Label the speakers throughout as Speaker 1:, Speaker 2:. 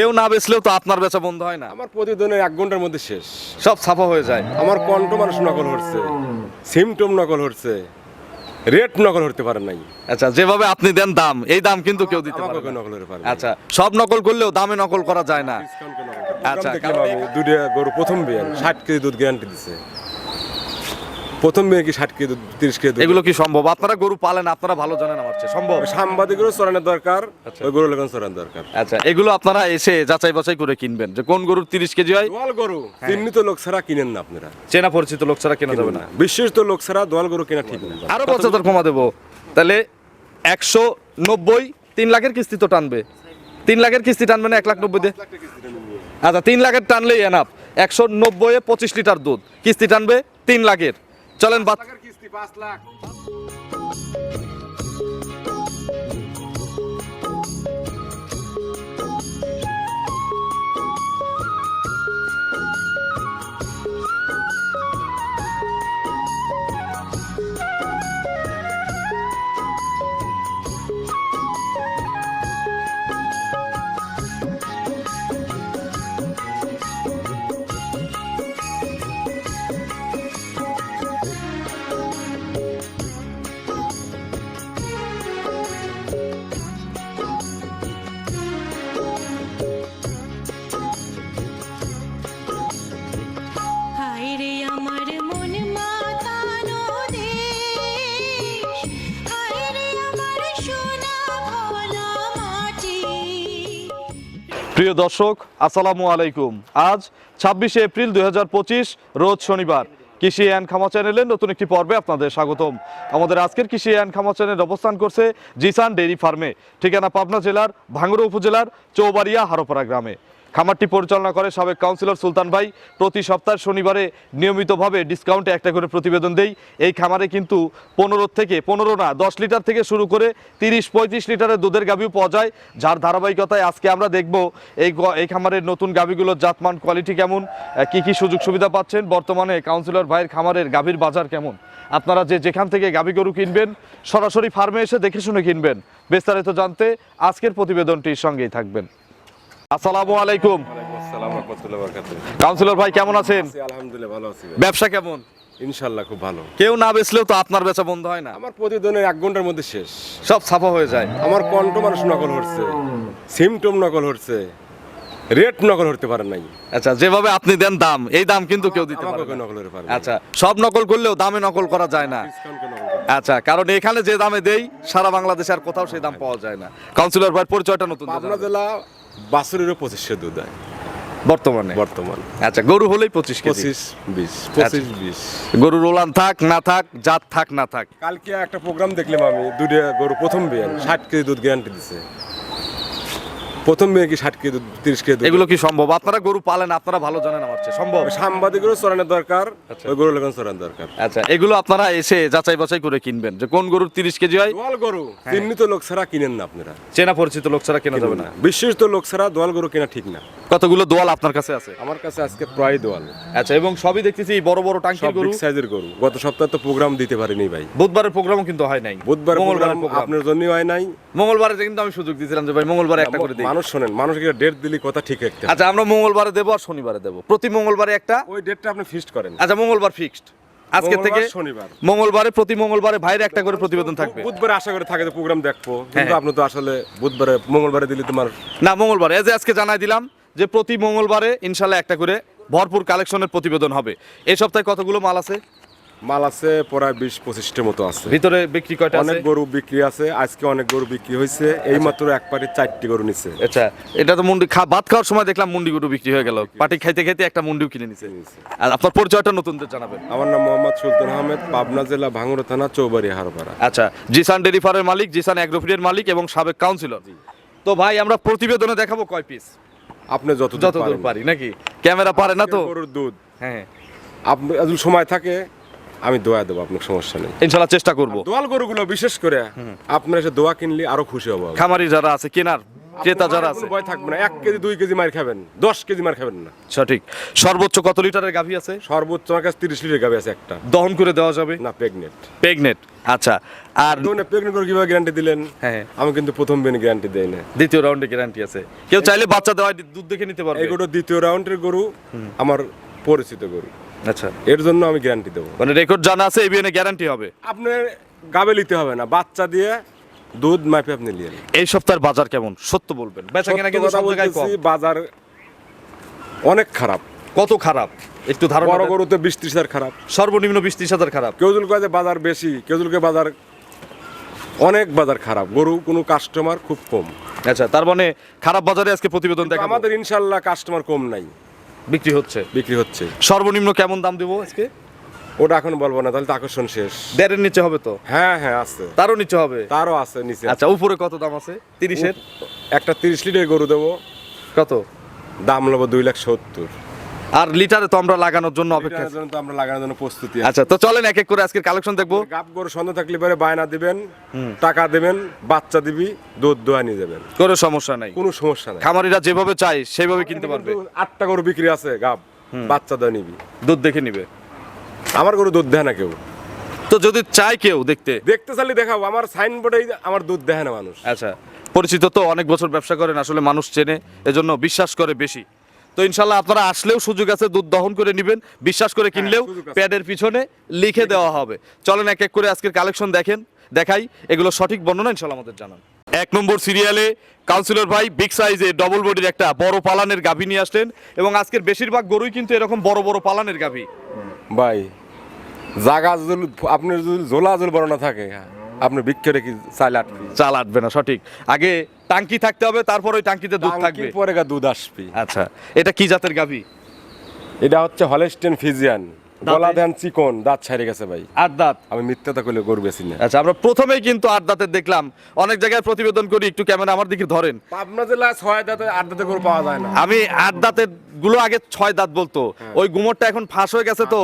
Speaker 1: কেউ না বেচলেও তো আপনার বেচা বন্ধ হয় না।
Speaker 2: আমার প্রতিদিনের এক ঘণ্টার মধ্যে শেষ।
Speaker 1: সব ছাপা হয়ে যায়।
Speaker 2: আমার কণ্ঠ মানুষ নকল হচ্ছে সিমটম নকল হচ্ছে রেট নকল হতে পারে নাই।
Speaker 1: আচ্ছা যেভাবে আপনি দেন দাম এই দাম কিন্তু কেউ দিতে পারে না।
Speaker 2: নকল হতে পারে
Speaker 1: আচ্ছা সব নকল করলেও দামে নকল করা যায় না। আচ্ছা,
Speaker 2: আমি গরু প্রথম বিয়ান ষাট কেজি দুধ গ্যারান্টি দিছে। প্রথম বিয়ে কি ষাট কেজি তিরিশ কেজি
Speaker 1: এগুলো কি সম্ভব? আপনারা গরু পালেন আপনারা ভালো জানেন আমার চেয়ে। সম্ভব?
Speaker 2: সাংবাদিকেরও চড়ানোর দরকার ওই গরু লেখন চড়ানোর দরকার।
Speaker 1: আচ্ছা এগুলো আপনারা এসে যাচাই বাছাই করে কিনবেন। যে কোন গরুর তিরিশ কেজি হয়?
Speaker 2: দোয়াল গরু চিহ্নিত লোক ছাড়া কিনেন না আপনারা।
Speaker 1: চেনা পরিচিত লোক ছাড়া কেনা যাবে না।
Speaker 2: বিশেষ তো লোক ছাড়া দোয়াল গরু কেনা ঠিক না।
Speaker 1: আরও পঁচাত্তর কমা দেবো। তাহলে একশো নব্বই তিন লাখের কিস্তি তো টানবে। তিন লাখের কিস্তি টানবে না এক লাখ নব্বই দিয়ে? আচ্ছা তিন লাখের টানলেই এনাফ একশো নব্বই পঁচিশ লিটার দুধ। কিস্তি টানবে তিন লাখের। চলেন
Speaker 2: বাচ্চা লাখ।
Speaker 1: প্রিয় দর্শক, আসসালামু আলাইকুম। আজ ছাব্বিশে এপ্রিল দু হাজার পঁচিশ, রোজ শনিবার। কৃষি অ্যান্ড খামা চ্যানেলের নতুন একটি পর্বে আপনাদের স্বাগতম। আমাদের আজকের কৃষি অ্যান্ড খামা চ্যানেল অবস্থান করছে জিসান ডেইরি ফার্মে, ঠিকানা পাবনা জেলার ভাঙ্গুড়া উপজেলার চৌবাড়িয়া হারোপাড়া গ্রামে। খামারটি পরিচালনা করে সাবেক কাউন্সিলর সুলতান ভাই। প্রতি সপ্তাহে শনিবারে নিয়মিতভাবে ডিসকাউন্টে একটা করে প্রতিবেদন দেই। এই খামারে কিন্তু পনেরো থেকে, পনেরো না, দশ লিটার থেকে শুরু করে তিরিশ, পঁয়ত্রিশ লিটারের দুধের গাভিও পাওয়া যায়। যার ধারাবাহিকতায় আজকে আমরা দেখব এই এই খামারের নতুন গাভিগুলোর জাতমান কোয়ালিটি কেমন কি কি সুযোগ সুবিধা পাচ্ছেন, বর্তমানে কাউন্সিলর ভাইয়ের খামারের গাভীর বাজার কেমন। আপনারা যে যেখান থেকে গাভী গরু কিনবেন, সরাসরি ফার্মে এসে দেখে শুনে কিনবেন। বিস্তারিত জানতে আজকের প্রতিবেদনটির সঙ্গেই থাকবেন। আসসালামু আলাইকুম। কাউন্সিলর ভাই কেমন আছেন?
Speaker 2: আলহামদুলিল্লাহ ভালো আছি
Speaker 1: ব্যবসা কেমন?
Speaker 2: ইনশাল্লাহ খুব ভালো।
Speaker 1: কেউ না বেচলেও তো আপনার বেচা বন্ধ হয় না।
Speaker 2: আমার প্রতিদিনের এক ঘণ্টার মধ্যে শেষ।
Speaker 1: সব ছাপা হয়ে যায়।
Speaker 2: আমার কণ্ঠ মানুষ নকল হচ্ছে সিমটম নকল হচ্ছে রেট নকল হতে পারে নাই।
Speaker 1: আচ্ছা যেভাবে আপনি দেন দাম এই দাম কিন্তু কেউ দিতে পারে
Speaker 2: নকল হতে পারে
Speaker 1: আচ্ছা সব নকল করলেও দামে নকল করা যায় না। আচ্ছা কারণ এখানে যে দামে দেই সারা বাংলাদেশে আর কোথাও সেই দাম পাওয়া যায় না। কাউন্সিলর ভাই পরিচয়টা নতুন।
Speaker 2: পাবনা জেলা বাছুরেরও পঁচিশশো দুধ হয়।
Speaker 1: বর্তমানে?
Speaker 2: বর্তমান।
Speaker 1: আচ্ছা গরু হলেই পঁচিশ কেজি?
Speaker 2: পঁচিশ বিশ পঁচিশ বিশ।
Speaker 1: গরু রোলান থাক না থাক জাত থাক না থাক।
Speaker 2: কালকে একটা প্রোগ্রাম দেখলাম আমি দুটো গরু প্রথম বিয়ান ষাট কেজি দুধ গ্যারান্টি দিছে। প্রথম বিয়ে কি ষাট কেজি দুধ তিরিশ দুধ
Speaker 1: এগুলো কি সম্ভব? আপনারা গরু পালেন আপনারা ভালো জানেন আমার চেয়ে। সম্ভব?
Speaker 2: সাংবাদিকেরও চড়ানোর দরকার ওই গরু লেখন চড়ানোর দরকার।
Speaker 1: আচ্ছা এগুলো আপনারা এসে যাচাই বাছাই করে কিনবেন। যে কোন গরুর তিরিশ কেজি হয়?
Speaker 2: দোয়াল গরু চিহ্নিত লোক ছাড়া কিনেন না আপনারা।
Speaker 1: চেনা পরিচিত লোক ছাড়া কেনা যাবে না।
Speaker 2: বিশেষ তো লোক ছাড়া দোয়াল গরু কেনা ঠিক না।
Speaker 1: কতগুলো দোয়াল আপনার কাছে আছে?
Speaker 2: আমার কাছে আজকে প্রায় দোয়াল।
Speaker 1: আচ্ছা এবং সবই দেখতেছি এই বড় বড়
Speaker 2: সব
Speaker 1: টাঙ্কির গরু
Speaker 2: সাইজের গরু। গত সপ্তাহে তো প্রোগ্রাম দিতে পারিনি ভাই।
Speaker 1: বুধবারের প্রোগ্রামও কিন্তু হয় নাই।
Speaker 2: বুধবার প্রোগ্রাম আপনার জন্য হয় নাই।
Speaker 1: মঙ্গলবারে কিন্তু আমি সুযোগ দিয়েছিলাম যে ভাই মঙ্গলবারে একটা করে দিই।
Speaker 2: মানুষ শোনেন মানুষকে ডেট দিলে কথা ঠিক রাখতে
Speaker 1: আচ্ছা আমরা মঙ্গলবারে দেবো আর শনিবারে দেবো। প্রতি মঙ্গলবারে একটা?
Speaker 2: ওই ডেটটা আপনি ফিক্সড করেন।
Speaker 1: আচ্ছা মঙ্গলবার ফিক্সড আজকে থেকে
Speaker 2: শনিবার।
Speaker 1: মঙ্গলবারে প্রতি মঙ্গলবারে ভাইয়ের একটা করে প্রতিবেদন থাকবে।
Speaker 2: বুধবারে আশা করে থাকে প্রোগ্রাম দেখব কিন্তু
Speaker 1: হ্যাঁ।
Speaker 2: আপনি তো আসলে বুধবারে মঙ্গলবারে দিলে তোমার
Speaker 1: না মঙ্গলবার। এজ আজকে জানাই দিলাম যে প্রতি মঙ্গলবারে ইনশাল্লাহ একটা করে ভরপুর কালেকশনের প্রতিবেদন হবে। এই সপ্তাহে কতগুলো মাল আছে?
Speaker 2: মাল আছে প্রায় বিশ পঁচিশটার মতো আছে।
Speaker 1: ভিতরে বিক্রি কয়টা
Speaker 2: অনেক গরু বিক্রি আছে আজকে অনেক গরু বিক্রি হয়েছে। এই মাত্র এক পাটি চারটি গরু নিচ্ছে
Speaker 1: আচ্ছা এটা তো মুন্ডি ভাত খাওয়ার সময় দেখলাম মুন্ডি গরু বিক্রি হয়ে গেল। পাটি খাইতে খাইতে একটা মুন্ডিও কিনে নিছে। আর আপনার পরিচয়টা নতুনদের জানাবেন।
Speaker 2: আমার নাম মোহাম্মদ সুলতান আহমেদ পাবনা জেলা ভাঙ্গুরা থানা চৌবাড়ি হারপাড়া।
Speaker 1: আচ্ছা জিসান ডেরি ফার্মের মালিক জিসান অ্যাগ্রোফিডের মালিক এবং সাবেক কাউন্সিলর। তো ভাই আমরা প্রতিবেদনে দেখাবো কয় পিস
Speaker 2: আপনি যত
Speaker 1: যতদূর পারি নাকি? ক্যামেরা পারে না তো?
Speaker 2: গরুর দুধ।
Speaker 1: হ্যাঁ
Speaker 2: আপনি সময় থাকে আমি দোয়া দেবো আপনার সমস্যা নেই।
Speaker 1: ইনশাল্লাহ চেষ্টা করব।
Speaker 2: দোয়াল গরুগুলো বিশেষ করে আপনার এসে দোয়া কিনলে আরও খুশি হব।
Speaker 1: খামারি যারা আছে কেনার ক্রেতা যারা আছে।
Speaker 2: ভয় থাকবে না এক কেজি দুই কেজি মার খাবেন দশ কেজি মার খাবেন না।
Speaker 1: সঠিক। সর্বোচ্চ কত লিটারের গাভী আছে?
Speaker 2: সর্বোচ্চ আমার কাছে তিরিশ লিটার গাবি আছে একটা।
Speaker 1: দহন করে দেওয়া যাবে?
Speaker 2: না প্রেগনেন্ট।
Speaker 1: প্রেগনেট আচ্ছা। আর
Speaker 2: প্রেগনেন্ট করে কীভাবে গ্যারান্টি দিলেন?
Speaker 1: হ্যাঁ।
Speaker 2: আমি কিন্তু প্রথম বেন গ্যারান্টি দেই না
Speaker 1: দ্বিতীয় রাউন্ডে গ্যারান্টি আছে। কেউ চাইলে বাচ্চা দেওয়া দুধ দেখে নিতে পারবে।
Speaker 2: এই গরু দ্বিতীয় রাউন্ডের গরু আমার পরিচিত গরু।
Speaker 1: আচ্ছা।
Speaker 2: এর জন্য আমি গ্যারান্টি দেবো।
Speaker 1: মানে রেকর্ড জানা আছে এই বিয়ে গ্যারান্টি হবে?
Speaker 2: আপনার গাবে নিতে হবে না বাচ্চা দিয়ে দুধ মাপে আপনি নিয়ে
Speaker 1: এই সপ্তাহের বাজার কেমন? সত্য বলবেন। বেচা কেনা কিন্তু সব জায়গায় কম।
Speaker 2: বাজার অনেক খারাপ।
Speaker 1: কত খারাপ? একটু ধারণা
Speaker 2: বড়
Speaker 1: দেন।
Speaker 2: গরু তো বিশ ত্রিশ হাজার খারাপ।
Speaker 1: সর্বনিম্ন বিশ ত্রিশ হাজার খারাপ।
Speaker 2: কেউ কয় যে বাজার বেশি কেউ যদি বাজার অনেক বাজার খারাপ। গরু কোনো কাস্টমার খুব কম।
Speaker 1: আচ্ছা তার মানে খারাপ বাজারে আজকে প্রতিবেদন
Speaker 2: কিন্তু আমাদের ইনশাল্লাহ কাস্টমার কম নাই।
Speaker 1: বিক্রি হচ্ছে।
Speaker 2: বিক্রি হচ্ছে।
Speaker 1: সর্বনিম্ন কেমন দাম দেবো আজকে?
Speaker 2: ওটা এখন বলব না তাহলে তো আকর্ষণ শেষ।
Speaker 1: দেড়ের নিচে হবে তো?
Speaker 2: হ্যাঁ হ্যাঁ আছে।
Speaker 1: তারও নিচে হবে?
Speaker 2: তারও আছে নিচে।
Speaker 1: আচ্ছা উপরে কত দাম আছে? তিরিশের?
Speaker 2: একটা তিরিশ লিটার গরু দেবো।
Speaker 1: কত?
Speaker 2: দাম নেব দুই লাখ সত্তর।
Speaker 1: আর লিটারে তো আমরা লাগানোর জন্য অপেক্ষা
Speaker 2: জন্য তো আমরা লাগানোর জন্য প্রস্তুতি
Speaker 1: আচ্ছা তো চলেন এক এক করে আজকের কালেকশন দেখব।
Speaker 2: গাব গরু সন্ধ্যা থাকলে পরে বায়না দিবেন টাকা দেবেন বাচ্চা দিবি দুধ দোয়া নিয়ে যাবেন।
Speaker 1: কোনো সমস্যা নাই।
Speaker 2: কোনো সমস্যা নাই।
Speaker 1: খামারিরা যেভাবে চায় সেইভাবে কিনতে পারবে।
Speaker 2: আটটা গরু বিক্রি আছে গাব বাচ্চা দোয়া নিবি।
Speaker 1: দুধ দেখে নিবে।
Speaker 2: আমার গরু দুধ দেয় না কেউ।
Speaker 1: তো যদি চায় কেউ দেখতে?
Speaker 2: দেখতে চাইলে দেখাবো আমার সাইনবোর্ডে আমার দুধ দেয় না মানুষ।
Speaker 1: আচ্ছা পরিচিত তো অনেক বছর ব্যবসা করেন আসলে মানুষ চেনে এজন্য বিশ্বাস করে বেশি। তো ইনশাল্লাহ আপনারা আসলেও সুযোগ আছে দুধ দহন করে নেবেন বিশ্বাস করে কিনলেও প্যাডের পিছনে লিখে দেওয়া হবে। চলেন এক এক করে আজকের কালেকশন দেখেন দেখাই এগুলো সঠিক বর্ণনা ইনশাল্লাহ আমাদের জানান। এক নম্বর সিরিয়ালে কাউন্সিলর ভাই বিগ সাইজে ডবল বডির একটা বড় পালানের গাভী নিয়ে আসলেন এবং আজকের বেশিরভাগ গরুই কিন্তু এরকম বড় বড় পালানের গাভী।
Speaker 2: ভাই জাগা আপনার যদি জোলা জল বড় না থাকে আপনি বৃক্ষ রেখে চাল আটবে
Speaker 1: চাল আটবে না সঠিক। আগে টাঙ্কি থাকতে হবে তারপর ওই টাঙ্কিতে দুধ থাকবে।
Speaker 2: পরে গা দুধ আসবে।
Speaker 1: আচ্ছা এটা কি জাতের গাভী?
Speaker 2: এটা হচ্ছে হলেস্টেন ফিজিয়ান। গলা দেন চিকন দাঁত ছাড়ে গেছে ভাই।
Speaker 1: আট দাঁত?
Speaker 2: আমি মিথ্যাটা করলে গরু বেশি না।
Speaker 1: আচ্ছা আমরা প্রথমেই কিন্তু আট দাঁতের দেখলাম। অনেক জায়গায় প্রতিবেদন করি একটু ক্যামেরা আমার দিকে ধরেন।
Speaker 2: পাবনা জেলায় ছয় দাঁতে আট দাঁতে গরু পাওয়া যায় না।
Speaker 1: আমি আট দাঁতেরগুলো আগে ছয় দাঁত বলতো। ওই গুমরটা এখন ফাঁস হয়ে গেছে তো।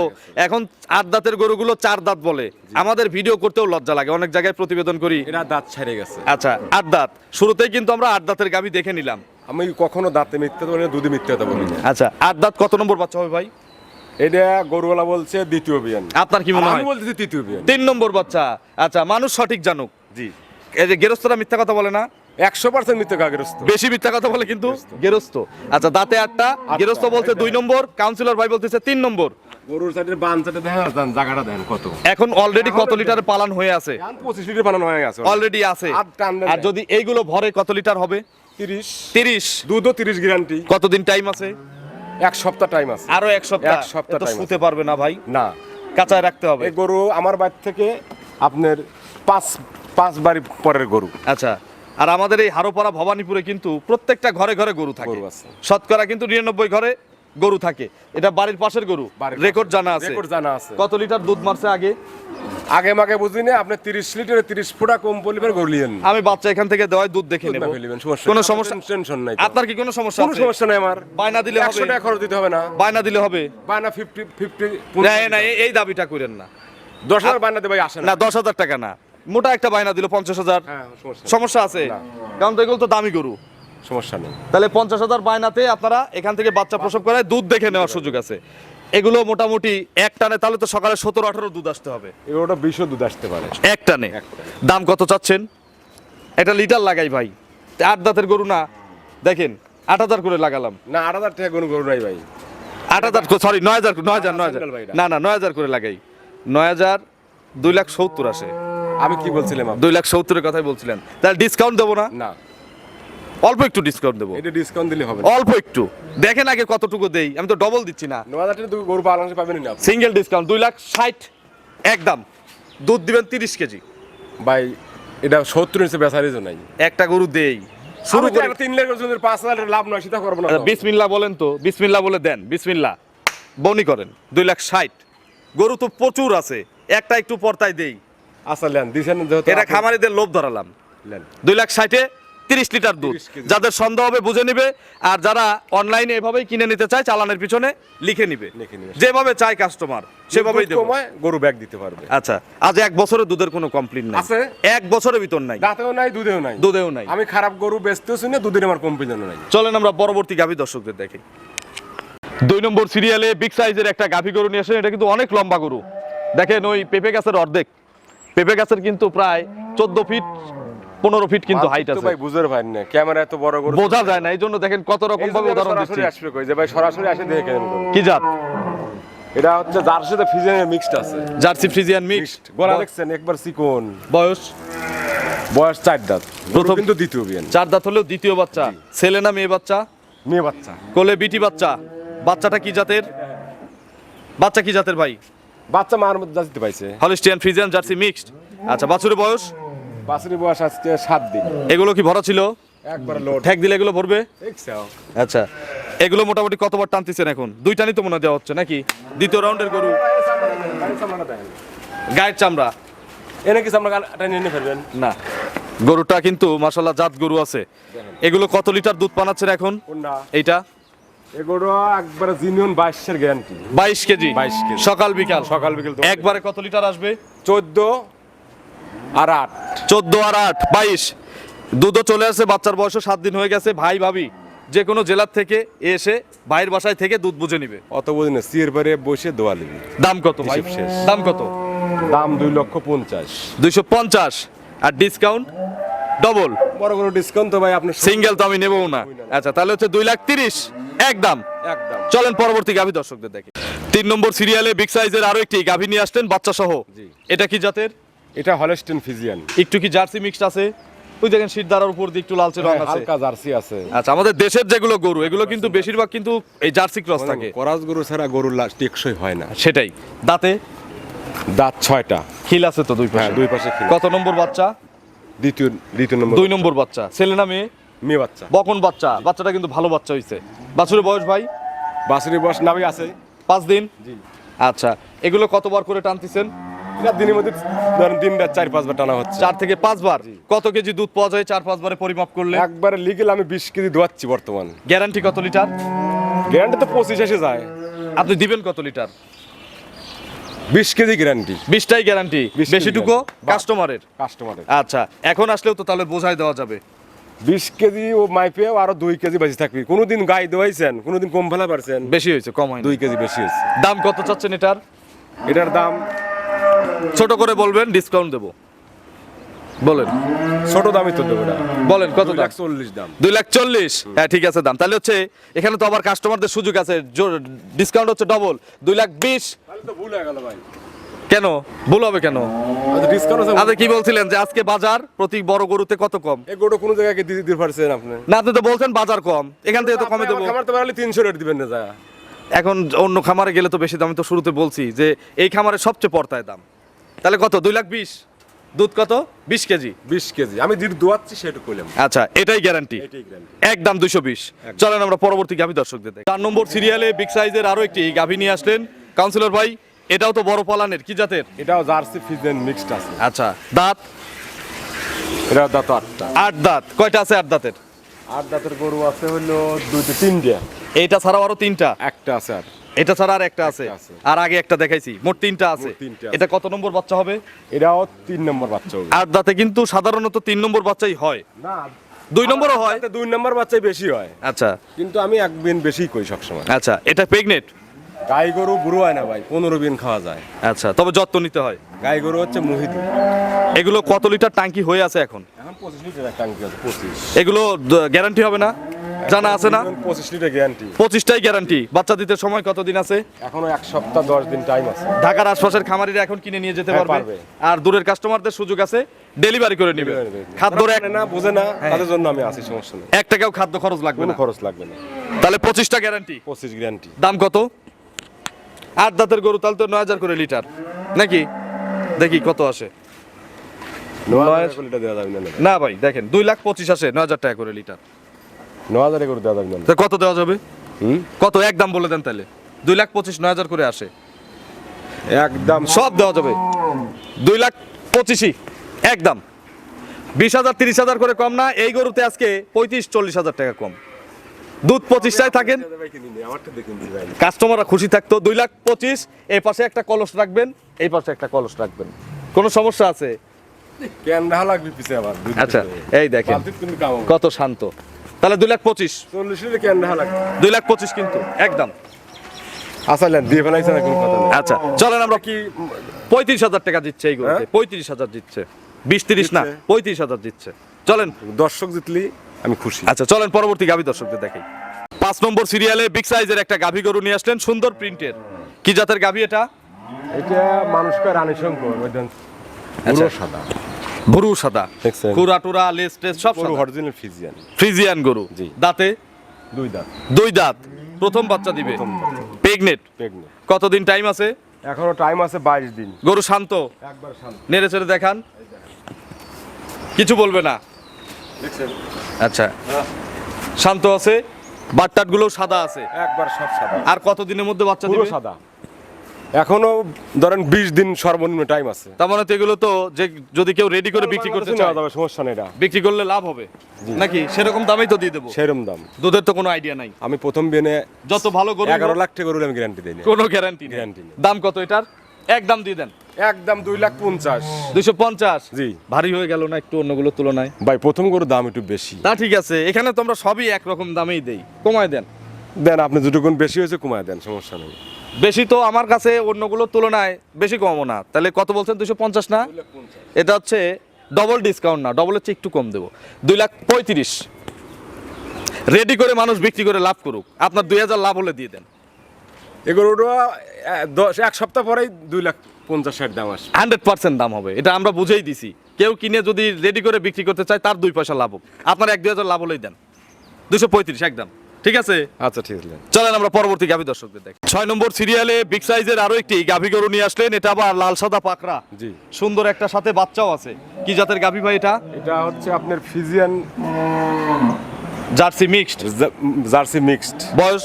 Speaker 1: এখন আট দাঁতের গরুগুলো চার দাঁত বলে। আমাদের ভিডিও করতেও লজ্জা লাগে অনেক জায়গায় প্রতিবেদন করি।
Speaker 2: এরা দাঁত ছাড়ে গেছে।
Speaker 1: আচ্ছা আট দাঁত। শুরুতেই কিন্তু আমরা আট দাঁতের গাভি দেখে নিলাম।
Speaker 2: আমি কখনো দাঁতে মিথ্যা বলি না দুধে মিথ্যাটা বলি না।
Speaker 1: আচ্ছা আট দাঁত কত নম্বর বাচ্চা হবে ভাই?
Speaker 2: এটা গরুওয়ালা বলছে দ্বিতীয় বিয়ান।
Speaker 1: আপনার কি মনে হয়?
Speaker 2: আমি বলতেছি তৃতীয় বিয়ান।
Speaker 1: তিন নম্বর বাচ্চা। আচ্ছা মানুষ সঠিক জানুক।
Speaker 2: জি।
Speaker 1: এই যে গেরস্তরা মিথ্যা কথা বলে না?
Speaker 2: একশো পার্সেন্ট মিথ্যা কাগরস্ত
Speaker 1: বেশি মিথ্যা কথা বলে কিন্তু গেরস্ত। আচ্ছা দাঁতে আটটা গেরস্ত বলছে দুই নম্বর কাউন্সিলর ভাই বলতেছে তিন নম্বর।
Speaker 2: গরুর সাইডের বান সাইডে দেখেন জায়গাটা কত।
Speaker 1: এখন অলরেডি কত লিটার পালন হয়ে আছে?
Speaker 2: এখন পঁচিশ লিটার বানানো হয়ে গেছে।
Speaker 1: অলরেডি আছে।
Speaker 2: আর
Speaker 1: আর যদি এইগুলো ভরে কত লিটার হবে?
Speaker 2: তিরিশ।
Speaker 1: তিরিশ।
Speaker 2: দুধও তিরিশ গ্যারান্টি
Speaker 1: কতদিন টাইম আছে?
Speaker 2: এক সপ্তাহ টাইম আছে।
Speaker 1: আরও এক সপ্তাহ?
Speaker 2: এক সপ্তাহ
Speaker 1: শুতে পারবে না ভাই।
Speaker 2: না।
Speaker 1: কাঁচায় রাখতে হবে।
Speaker 2: এই গরু আমার বাড়ি থেকে আপনার পাঁচ পাঁচ বাড়ি পরের গরু।
Speaker 1: আচ্ছা। আর আমাদের এই হারোপাড়া ভবানীপুরে কিন্তু প্রত্যেকটা ঘরে ঘরে গরু থাকে। শতকরা কিন্তু নিরানব্বই ঘরে গরু থাকে। এটা বাড়ির পাশের গরু। রেকর্ড জানা আছে।
Speaker 2: রেকর্ড জানা আছে।
Speaker 1: কত লিটার দুধ মারছে আগে?
Speaker 2: আগে মাকে বুঝি না আপনি তিরিশ লিটারে তিরিশ ফুটা কম পরিবার গরু লিয়েন
Speaker 1: আমি বাচ্চা এখান থেকে দেওয়ায় দুধ দেখে নেব। কোনো। সমস্যা
Speaker 2: টেনশন নাই
Speaker 1: আপনার কি কোনো সমস্যা
Speaker 2: কোনো সমস্যা নাই আমার।
Speaker 1: বায়না দিলে হবে।
Speaker 2: একশো টাকা খরচ দিতে হবে না।
Speaker 1: বায়না দিলে হবে।
Speaker 2: বায়না ফিফটি ফিফটি
Speaker 1: না না এই- দাবিটা করেন না।
Speaker 2: দশ হাজার বায়না দেবে আসে
Speaker 1: না।
Speaker 2: না
Speaker 1: দশ হাজার টাকা না। মোটা একটা বায়না দিল পঞ্চাশ হাজার।
Speaker 2: হ্যাঁ সমস্যা
Speaker 1: আছে। কারণ তো এগুলো তো দামি গরু।
Speaker 2: সমস্যা নেই।
Speaker 1: তাহলে পঞ্চাশ হাজার বায়নাতে আপনারা এখান থেকে বাচ্চা প্রসব করায় দুধ দেখে নেওয়ার সুযোগ আছে। এগুলো মোটামুটি এক টানে তাহলে তো সকালে সতেরো আঠারো দুধ আসতে হবে।
Speaker 2: এগুলোটা বিশও দুধ আসতে পারে।
Speaker 1: এক টানে। দাম কত চাচ্ছেন? একটা লিটার লাগাই ভাই। আট দাঁতের গরু না দেখেন আট হাজার করে লাগালাম।
Speaker 2: না আট হাজার টাকা কোনো গরু নাই ভাই।
Speaker 1: আট হাজার সরি নয় হাজার নয় হাজার নয় হাজার। না না নয় হাজার করে লাগাই। নয় হাজার দুই লাখ সত্তর আসে।
Speaker 2: আমি কি বলছিলাম
Speaker 1: দুই লাখ সত্তরের কথাই বলছিলেন। তাহলে ডিসকাউন্ট দেবো না?
Speaker 2: না।
Speaker 1: অল্প একটু ডিসকাউন্ট দেবো।
Speaker 2: এটা ডিসকাউন্ট দিলে হবে
Speaker 1: অল্প একটু। দেখেন আগে কতটুকু দেই আমি তো ডবল দিচ্ছি না।
Speaker 2: হাজার টাকা গরু পাবেন না আপনি।
Speaker 1: সিঙ্গেল ডিসকাউন্ট দুই লাখ ষাট একদম দুধ দিবেন তিরিশ কেজি।
Speaker 2: ভাই এটা সত্তর ইঞ্চি বেচারি তো নাই।
Speaker 1: একটা গরু দেই। শুরু করে।
Speaker 2: তিন লাখ পাঁচ হাজার লাভ নয় সেটা করব না।
Speaker 1: বিসমিল্লা বলেন তো বিসমিল্লা বলে দেন বিসমিল্লা বনি করেন দুই লাখ ষাট। গরু তো প্রচুর আছে একটা একটু পর্তায় দেই।
Speaker 2: আচ্ছা লেন দিছেন যেহেতু
Speaker 1: এটা খামারিদের লোভ ধরালাম।
Speaker 2: লেন।
Speaker 1: দুই লাখ ষাটে তিরিশ লিটার দুধ। যাদের সন্দেহ হবে বুঝে নিবে আর যারা অনলাইনে এভাবেই কিনে নিতে চায় চালানের পিছনে লিখে নিবে। যেভাবে চায় কাস্টমার সেভাবেই দেবো।
Speaker 2: গরু ব্যাগ দিতে পারবে।
Speaker 1: আচ্ছা আজ এক বছরের দুধের কোনো কমপ্লেন নাই।
Speaker 2: আছে।
Speaker 1: এক বছরের ভিতর নাই।
Speaker 2: দাঁতেও নাই দুধেও নাই।
Speaker 1: দুধেও নাই।
Speaker 2: আমি খারাপ গরু বেচতেও শুনে দুধের আমার কম্পিজন নাই।
Speaker 1: চলেন আমরা পরবর্তী গাভী দর্শকদের দেখি। দুই নম্বর সিরিয়ালে বিগ সাইজের একটা গাভী গরু নিয়ে আসেন। এটা কিন্তু অনেক লম্বা গরু। দেখেন ওই পেঁপে গাছের অর্ধেক। পেঁপে গাছের কিন্তু প্রায় চোদ্দ ফিট পনেরো ফিট কিন্তু হাইট আছে।
Speaker 2: ভাই বুঝতে পারেন না ক্যামেরা এত বড় গরু
Speaker 1: বোঝা যায় না এই জন্য দেখেন কত রকম ভাবে উদাহরণ
Speaker 2: সরাসরি
Speaker 1: দিচ্ছি।
Speaker 2: আসবে কই? যে ভাই সরাসরি আসে দেখে
Speaker 1: কি জাত?
Speaker 2: এটা হচ্ছে যার সাথে ফিজেনের মিক্সড আছে।
Speaker 1: জার্সি ফ্রিজিয়ান মিক্স
Speaker 2: মিক্সড গলা দেখছেন একবার চিকন
Speaker 1: বয়স?
Speaker 2: বয়স চার দাঁত।
Speaker 1: প্রথম-
Speaker 2: কিন্তু দ্বিতীয় বিয়ান।
Speaker 1: চার দাঁত হলেও দ্বিতীয় বাচ্চা। ছেলে না মেয়ে বাচ্চা?
Speaker 2: মেয়ে বাচ্চা।
Speaker 1: কোলে বিটি বাচ্চা। বাচ্চাটা কি জাতের? বাচ্চা কি জাতের ভাই?
Speaker 2: বাচ্চা মার মধ্যে যাতে পাইছে।
Speaker 1: হলিস্টিয়ান ফ্রিজিয়ান জার্সি মিক্সড আচ্ছা বাছুরের বয়স?
Speaker 2: বাছুরি বয়স আজকে সাত দিন।
Speaker 1: এগুলো কি ভরা ছিল?
Speaker 2: একবার লোড
Speaker 1: ঠেক দিলে এগুলো ভরবে? আচ্ছা। এগুলো মোটামুটি কতবার টানতেছেন এখন? দুইটানি তো মনে দেওয়া হচ্ছে নাকি? দ্বিতীয় রাউন্ডের গরু। গায়ের চামড়া।
Speaker 2: এনে কিছু আমরা গালটা নিয়ে ফেলবেন।
Speaker 1: না। গরুটা কিন্তু মাসাল্লাহ জাত গরু আছে। এগুলো কত লিটার দুধ পানাচ্ছেন এখন? এইটা?
Speaker 2: এগুলো একবার জিনিয়ন বাইশের গ্যারান্টি
Speaker 1: বাইশ কেজি।
Speaker 2: 22 কেজি।
Speaker 1: সকাল বিকাল।
Speaker 2: সকাল বিকাল
Speaker 1: একবারে কত লিটার আসবে?
Speaker 2: চোদ্দ আর আট।
Speaker 1: চোদ্দ আর আট বাইশ। দুধও চলে আসছে বাচ্চার বয়সও সাত দিন হয়ে গেছে। ভাই ভাবি যে কোনো জেলার থেকে এসে ভাইয়ের বাসায় থেকে দুধ বুঝে নিবে।
Speaker 2: অত বুঝি না সিয়ের পরে বসে দোয়া লিবি।
Speaker 1: দাম কত ভাই?
Speaker 2: শেষ।
Speaker 1: দাম কত?
Speaker 2: দাম দুই লক্ষ পঞ্চাশ।
Speaker 1: দুইশো পঞ্চাশ। আর ডিসকাউন্ট? ডবল।
Speaker 2: বড় বড় ডিসকাউন্ট তো ভাই আপনি
Speaker 1: সিঙ্গেল তো আমি নেব না। আচ্ছা তাহলে হচ্ছে দুই লাখ তিরিশ। একদম।
Speaker 2: একদম।
Speaker 1: চলেন পরবর্তী গাভী দর্শকদের দেখি। তিন নম্বর সিরিয়ালে বিগ সাইজের আরও একটি গাভী নিয়ে আসতেন বাচ্চা সহ এটা কি জাতের?
Speaker 2: এটা হলস্টেন ফিজিয়ান
Speaker 1: একটু কি জার্সি মিক্সড আছে? ওই দেখেন শীতদারার উপর দিয়ে একটু লালচে রং আছে।
Speaker 2: হ্যাঁ, হালকা জার্সি আছে।
Speaker 1: আচ্ছা আমাদের দেশের যেগুলো গরু এগুলো কিন্তু বেশিরভাগ কিন্তু এই জার্সি ক্রস থাকে।
Speaker 2: করাজ গরু ছাড়া গরুর টেকসই হয় না।
Speaker 1: সেটাই। দাঁতে?
Speaker 2: দাঁত ছয়টা।
Speaker 1: খিল আছে তো দুই
Speaker 2: হ্যাঁ
Speaker 1: পাশে
Speaker 2: দুই পাশে খিল।
Speaker 1: কত নম্বর বাচ্চা?
Speaker 2: দ্বিতীয় দ্বিতীয় নম্বর
Speaker 1: দুই নম্বর বাচ্চা। ছেলে না মেয়ে?
Speaker 2: মেয়ে বাচ্চা।
Speaker 1: বকন বাচ্চা। বাচ্চাটা কিন্তু ভালো বাচ্চা হইছে। বাছুরের বয়স ভাই?
Speaker 2: বাসুরি বয়স নাবি আছে।
Speaker 1: পাঁচ দিন?
Speaker 2: জি।
Speaker 1: আচ্ছা এগুলো কতবার করে টানতেছেন?
Speaker 2: এটা দিনের মধ্যে ধরেন দিন রাত চার পাঁচবার টানা হচ্ছে।
Speaker 1: চার থেকে পাঁচবার? কত কেজি দুধ পাওয়া যায়? চার পাঁচবারে পরিমাপ করলে?
Speaker 2: একবারে লিগেল আমি বিশ কেজি দোয়াচ্ছি বর্তমান।
Speaker 1: গ্যারান্টি কত লিটার?
Speaker 2: গ্যারান্টি তো পঁচিশ এসে যায়।
Speaker 1: আপনি দিবেন কত লিটার?
Speaker 2: বিশ কেজি গ্যারান্টি
Speaker 1: বিশটাই গ্যারান্টি
Speaker 2: 20 কেজি
Speaker 1: বেশিটুকু? কাস্টমারের
Speaker 2: কাস্টমারের
Speaker 1: আচ্ছা এখন আসলেও তো তাহলে বোঝাই দেওয়া যাবে।
Speaker 2: বিশ কেজি ও মাইপেও আরও দুই কেজি বেশি থাকবে। কোনোদিন গাই দোয়াইছেন কোনোদিন কম ফেলা পারছেন
Speaker 1: বেশি হয়েছে কম হয়নি।
Speaker 2: দুই কেজি বেশি হয়েছে।
Speaker 1: দাম কত চাচ্ছেন এটার?
Speaker 2: এটার দাম
Speaker 1: ছোট করে বলবেন ডিসকাউন্ট দেবো। বলেন।
Speaker 2: ছোট দামই তো দেবো না।
Speaker 1: বলেন কত দাম?
Speaker 2: লাখ চল্লিশ দাম।
Speaker 1: দুই লাখ চল্লিশ? হ্যাঁ ঠিক আছে দাম। তাহলে হচ্ছে এখানে তো আবার কাস্টমারদের সুযোগ আছে। ডিসকাউন্ট হচ্ছে ডবল দুই লাখ বিশ?
Speaker 2: তাহলে তো ভুল হয়ে গেল ভাই।
Speaker 1: কেন? ভুল হবে কেন?
Speaker 2: ডিসকাউন্ট আছে।
Speaker 1: আপনি কি বলছিলেন যে আজকে বাজার প্রতি বড় গরুতে কত কম?
Speaker 2: এই গরু কোনো জায়গায় দিতে দিতে পারছেন আপনি?
Speaker 1: না আপনি তো বলছেন বাজার কম। এখান থেকে তো কমে দেবো।
Speaker 2: আমার তো পারলে তিনশো রেট দিবেন না যা।
Speaker 1: এখন অন্য খামারে গেলে তো বেশি দাম তো শুরুতে বলছি যে এই খামারে সবচেয়ে পড়তায় দাম। তাহলে কত? দুই লাখ বিশ? দুধ কত? বিশ কেজি?
Speaker 2: বিশ কেজি। আমি যেটা দোয়াচ্ছি সেটা কইলাম।
Speaker 1: আচ্ছা এটাই গ্যারান্টি একদম দুশো বিশ। চলেন আমরা পরবর্তী গাভী দর্শকদের দেখি। চার নম্বর সিরিয়ালে বিগ সাইজের আরও একটি গাভী নিয়ে আসলেন। কাউন্সিলর ভাই এটাও তো বড় পালানের কি জাতের?
Speaker 2: এটাও জার্সি ফিজেন মিক্সড আছে।
Speaker 1: আচ্ছা দাঁত?
Speaker 2: এটাও দাঁত আটটা।
Speaker 1: আট দাঁত। কয়টা আছে আট দাঁতের?
Speaker 2: আট দাঁতের গরু আছে হলো দুইটা তিনটা।
Speaker 1: এইটা ছাড়াও আরও তিনটা।
Speaker 2: একটা আছে আর।
Speaker 1: এটা ছাড়া আর একটা আছে। আর আগে একটা দেখাইছি। মোট তিনটা আছে। এটা কত নম্বর বাচ্চা হবে?
Speaker 2: এটাও তিন নম্বর বাচ্চা হবে।
Speaker 1: আট দাঁতে কিন্তু সাধারণত তিন নম্বর বাচ্চাই হয়।
Speaker 2: না
Speaker 1: দুই নম্বরও হয়?
Speaker 2: দুই নম্বর বাচ্চাই বেশি হয়।
Speaker 1: আচ্ছা।
Speaker 2: কিন্তু আমি এক বিন বেশি কই সবসময়।
Speaker 1: আচ্ছা এটা প্রেগনেন্ট?
Speaker 2: গাই গরু বুড়ো হয় না ভাই পনেরো বিন খাওয়া যায়।
Speaker 1: আচ্ছা তবে যত্ন নিতে হয়।
Speaker 2: গাই গরু হচ্ছে মুহিদি।
Speaker 1: এগুলো কত লিটার টাঙ্কি হয়ে আছে এখন?
Speaker 2: এখন পঁচিশ লিটার একটা টাঙ্কি আছে পঁচিশ।
Speaker 1: এগুলো গ্যারান্টি হবে না? জানা আছে না?
Speaker 2: পঁচিশ লিটার গ্যারান্টি
Speaker 1: পঁচিশটাই গ্যারান্টি বাচ্চা দিতে সময় কতদিন আছে?
Speaker 2: এখনও এক সপ্তাহ দশ দিন টাইম আছে।
Speaker 1: ঢাকার আশপাশের খামারিরা এখন কিনে নিয়ে যেতে
Speaker 2: হ্যাঁ,
Speaker 1: পারবে। আর দূরের কাস্টমারদের সুযোগ আছে ডেলিভারি করে নিবে।
Speaker 2: খাদ্য না বোঝে না তাদের জন্য আমি আছি সমস্যা নেই।
Speaker 1: এক টাকাও খাদ্য খরচ লাগবে না।
Speaker 2: খরচ লাগবে না।
Speaker 1: তাহলে পঁচিশটা গ্যারান্টি
Speaker 2: পঁচিশ গ্যারান্টি
Speaker 1: দাম কত? আট দাঁতের গরু তাহলে তো নয় হাজার করে লিটার। নাকি? দেখি কত আসে।
Speaker 2: না
Speaker 1: ভাই দেখেন দুই লাখ পঁচিশ আসে নয় হাজার টাকা করে লিটার।
Speaker 2: ন হাজারে করে দেওয়া যাবে
Speaker 1: কত দেওয়া যাবে?
Speaker 2: হুম?
Speaker 1: কত? এক দাম বলে দেন তাহলে। দুই লাখ পঁচিশ নয় হাজার করে আসে।
Speaker 2: একদম
Speaker 1: সব দেওয়া যাবে। দুই লাখ পঁচিশই একদম বিশ হাজার তিরিশ হাজার করে কম না এই গরুতে আজকে পঁয়ত্রিশ চল্লিশ হাজার টাকা কম। দুধ পঁচিশটায় থাকেন। কাস্টমাররা খুশি থাকতো। দুই লাখ পঁচিশ এই পাশে একটা কলস রাখবেন এই পাশে একটা কলস রাখবেন। কোনো সমস্যা আছে?
Speaker 2: কেন না লাগবে পিছে আবার?
Speaker 1: আচ্ছা এই দেখেন। কত শান্ত। তাহলে দুই লাখ পঁচিশ। দুই লাখ পঁচিশ কিন্তু একদম।
Speaker 2: নেই
Speaker 1: আচ্ছা চলেন আমরা
Speaker 2: কি
Speaker 1: পঁয়ত্রিশ হাজার টাকা দিচ্ছে এই গরুতে
Speaker 2: হ্যাঁ?
Speaker 1: পঁয়ত্রিশ হাজার দিচ্ছে। বিশ তিরিশ না পঁয়ত্রিশ হাজার দিচ্ছে। চলেন।
Speaker 2: দর্শক জিতলি আমি খুশি।
Speaker 1: আচ্ছা চলেন পরবর্তী গাভী দর্শকদের দেখাই। পাঁচ নম্বর সিরিয়ালে বিগ সাইজের একটা গাভী গরু নিয়ে আসলেন সুন্দর প্রিন্টের। কি জাতের গাভী এটা?
Speaker 2: এটা মানুষকে রানী শঙ্কর ওইখান সাদা।
Speaker 1: ভুরু সাদা? কুরা টুরা লেস টেস সব গরু
Speaker 2: অরিজিনাল ফিজিয়ান
Speaker 1: ফ্রিজিয়ান গরু।
Speaker 2: জি।
Speaker 1: দাঁতে?
Speaker 2: দুই দাঁত।
Speaker 1: দুই দাঁত। প্রথম বাচ্চা দিবে। প্রেগনেট কতদিন টাইম আছে?
Speaker 2: এখনও টাইম আছে বাইশ দিন।
Speaker 1: গরু শান্ত?
Speaker 2: একবার শান্ত।
Speaker 1: নেড়ে চেড়ে দেখান। কিছু বলবে না? আচ্ছা। শান্ত আছে? বাট্টাটগুলো সাদা আছে?
Speaker 2: একবার সব সাদা।
Speaker 1: আর কতদিনের মধ্যে বাচ্চা দিবে?
Speaker 2: সাদা। এখনও ধরেন বিশ দিন সর্বনিম্ন টাইম আছে।
Speaker 1: তার মানে তো এগুলো তো যে যদি কেউ রেডি করে বিক্রি করতে চায়
Speaker 2: যাবে সমস্যা নেই এটা।
Speaker 1: বিক্রি করলে লাভ হবে? নাকি সেরকম দামেই তো দিয়ে দেবো?
Speaker 2: সেরম দাম।
Speaker 1: দুধের তো কোনো আইডিয়া নাই।
Speaker 2: আমি প্রথম বেনে
Speaker 1: যত ভালো গরু
Speaker 2: এগারো লাখ টাকা গরুর আমি গ্যারান্টি দিই
Speaker 1: কোনো গ্যারান্টি নেই। দাম কত এটার? একদম দিয়ে দেন।
Speaker 2: একদম দুই লাখ পঞ্চাশ।
Speaker 1: দুইশো পঞ্চাশ?
Speaker 2: জি।
Speaker 1: ভারী হয়ে গেল না একটু অন্যগুলোর তুলনায়?
Speaker 2: ভাই প্রথম গরুর দাম একটু বেশি।
Speaker 1: তা ঠিক আছে এখানে তোমরা সবই একরকম দামেই দেই। কমায় দেন।
Speaker 2: দেন আপনি দুটো গুণ বেশি হয়েছে কমায় দেন সমস্যা নেই।
Speaker 1: বেশি তো আমার কাছে অন্যগুলোর তুলনায় বেশি কমও না। তাহলে কত বলছেন? দুশো পঞ্চাশ না? এটা হচ্ছে ডবল ডিসকাউন্ট না। ডবল হচ্ছে একটু কম দেবো। দুই লাখ পঁয়ত্রিশ। রেডি করে মানুষ বিক্রি করে লাভ করুক। আপনার দুই হাজার লাভ হলে দিয়ে দেন।
Speaker 2: এই দশ এক সপ্তাহ পরেই দুই লাখ পঞ্চাশ ষাট দাম আসবে।
Speaker 1: হান্ড্রেড পার্সেন্ট দাম হবে। এটা আমরা বুঝেই দিছি। কেউ কিনে যদি রেডি করে বিক্রি করতে চায় তার দুই পয়সা লাভ হোক। আপনার এক দুই হাজার লাভ হলেই দেন। দুশো পঁয়ত্রিশ একদম। ঠিক আছে?
Speaker 2: আচ্ছা ঠিক আছে।
Speaker 1: চলেন আমরা পরবর্তী গাভী দর্শকদের দেখি। ছয় নম্বর সিরিয়ালে বিগ সাইজের আরও একটি গাভী গরু নিয়ে আসলেন এটা আবার লাল সাদা পাকড়া।
Speaker 2: জি।
Speaker 1: সুন্দর একটা সাথে বাচ্চাও আছে। কি জাতের গাভী ভাই এটা?
Speaker 2: এটা হচ্ছে আপনার Friesian
Speaker 1: Jersey mixed.
Speaker 2: Jersey mixed.
Speaker 1: বয়স?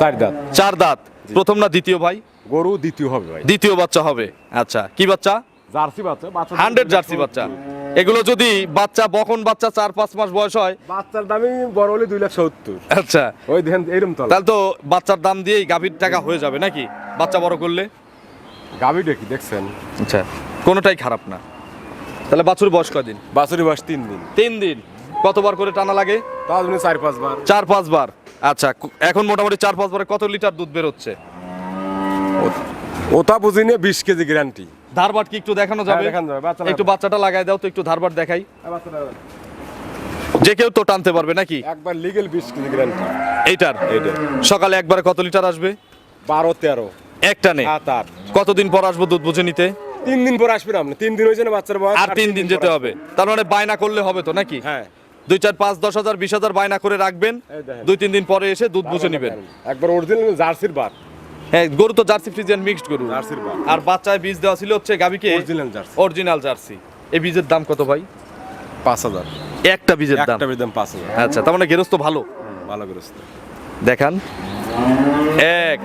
Speaker 2: চার দাঁত।
Speaker 1: চার দাঁত। প্রথম না দ্বিতীয় ভাই?
Speaker 2: গরু দ্বিতীয় হবে ভাই।
Speaker 1: দ্বিতীয় বাচ্চা হবে। আচ্ছা কি বাচ্চা?
Speaker 2: জার্সি বাচ্চা
Speaker 1: হান্ড্রেড জার্সি বাচ্চা। এগুলো যদি বাচ্চা বকন বাচ্চা চার পাঁচ মাস বয়স হয়।
Speaker 2: বাচ্চার দামই বড় হলে দুই লাখ সত্তর।
Speaker 1: আচ্ছা।
Speaker 2: ওই দেখেন এরম তলা।
Speaker 1: তাহলে তো বাচ্চার দাম দিয়েই গাভীর টাকা হয়ে যাবে নাকি? বাচ্চা বড় করলে?
Speaker 2: গাবি কি দেখছেন?
Speaker 1: আচ্ছা কোনোটাই খারাপ না। তাহলে বাছুর বয়স কদিন
Speaker 2: বাছুরি বয়স তিন দিন।
Speaker 1: তিন দিন। কতবার করে টানা লাগে?
Speaker 2: তাও চার পাঁচ বার।
Speaker 1: চার পাঁচবার আচ্ছা এখন মোটামুটি চার পাঁচবারে কত লিটার দুধ বেরোচ্ছে?
Speaker 2: ওটা বুঝি নিয়ে বিশ কেজি গ্যারান্টি
Speaker 1: ধারবাট কি একটু দেখানো যাবে?
Speaker 2: হ্যাঁ, যাবে,
Speaker 1: একটু বাচ্চাটা লাগাই দাও তো একটু ধারবাট দেখাই। যে কেউ তো টানতে পারবে নাকি?
Speaker 2: একবার লিগেল বিশ গ্যারান্টি
Speaker 1: এইটার? সকালে একবারে কত লিটার আসবে?
Speaker 2: বারো তেরো।
Speaker 1: একটা নে
Speaker 2: সাত আট
Speaker 1: কতদিন পর আসব দুধ বুঝে নিতে?
Speaker 2: তিন দিন পর আসবেন আপনি। তিন দিন হয়েছে না বাচ্চার বয়স
Speaker 1: আর তিন দিন যেতে হবে। তার মানে বায়না করলে হবে তো নাকি?
Speaker 2: হ্যাঁ।
Speaker 1: দুই চার পাঁচ দশ হাজার বিশ হাজার বায়না করে রাখবেন। দুই তিন দিন পরে এসে দুধ বুঝে নেবেন।
Speaker 2: একবার অরিজিনাল জার্সির বাট
Speaker 1: হ্যাঁ গরু তো জার্সি ফ্রিজিয়ান মিক্সড গরু। আর বাচ্চায় বীজ দেওয়া ছিল হচ্ছে গাবিকে
Speaker 2: অরিজিনাল জার্সি।
Speaker 1: Original Jersey. এই বীজের দাম কত ভাই?
Speaker 2: পাঁচ হাজার।
Speaker 1: একটা বীজের দাম?
Speaker 2: একটা বেদাম পাঁচ হাজার।
Speaker 1: আচ্ছা তার মানে গেরস্ত ভালো।
Speaker 2: ভালো গ্রস্ত।
Speaker 1: দেখান। এক।